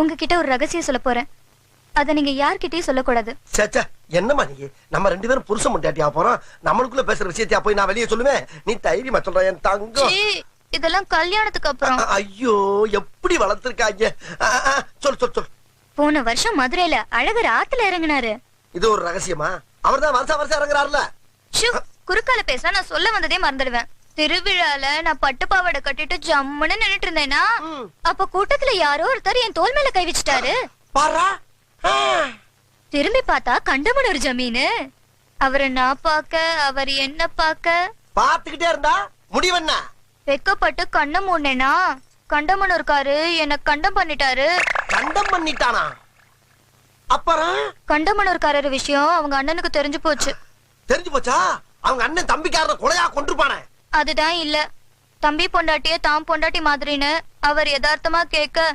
உங்ககிட்ட ஒரு ரகசியம் சொல்ல போறேன். அத நீங்க யார்கிட்டயும் சொல்லக்கூடாது. சேச்சா என்னம்மா நீ? நம்ம ரெண்டு பேரும் புருஷன் முண்டாட்டியா போறோம். நம்மளுக்குள்ள பேசுற விஷயத்தையா போய் நான் வெளியே சொல்லுவேன்? நீ தைரியமா சொல்ற என் தங்கம். இதெல்லாம் கல்யாணத்துக்கு அப்புறம். ஐயோ எப்படி வளர்த்திருக்காங்க? சொல் சொல் சொல் போன வருஷம் மதுரையில அழகர் ஆத்துல இறங்குனாரு. இது ஒரு ரகசியமா? அவர்தான் வருஷம் வருஷம் இறங்குறாருல. குறுக்கால பேச நான் சொல்ல வந்ததே மறந்துடுவேன். திருவிழால நான் பட்டு பாவாடை கட்டிட்டு ஜம்முன்னு நின்னுட்டு இருந்தேனா. அப்ப கூட்டத்துல யாரோ ஒருத்தர் என் தோல் மேல கை வச்சுட்டாரு. திரும்பி பார்த்தா கண்டமனூர் ஜமீனு. அவரை நான் பார்க்க அவர் என்ன பார்க்க? பாத்துக்கிட்டே இருந்தா? முடிவென்ன வெக்கப்பட்டு கண்ணை மூடினேனா? கண்டமனூர்காரு என்ன கண்டம் பண்ணிட்டாரு. கண்டம் பண்ணிட்டானா? அப்புறம்? கண்டமனூர்காரர் விஷயம் அவங்க அண்ணனுக்கு தெரிஞ்சு போச்சு. தெரிஞ்சு போச்சா? அவங்க அண்ணன் தம்பிக்காரன கொலையா கொண்டிருப்பானே அதுதான் இல்ல. தம்பி பொண்டாட்டிய தாம் பொண்டாட்டி மாதிரின்னு அவர் யதார்த்தமா கேட்க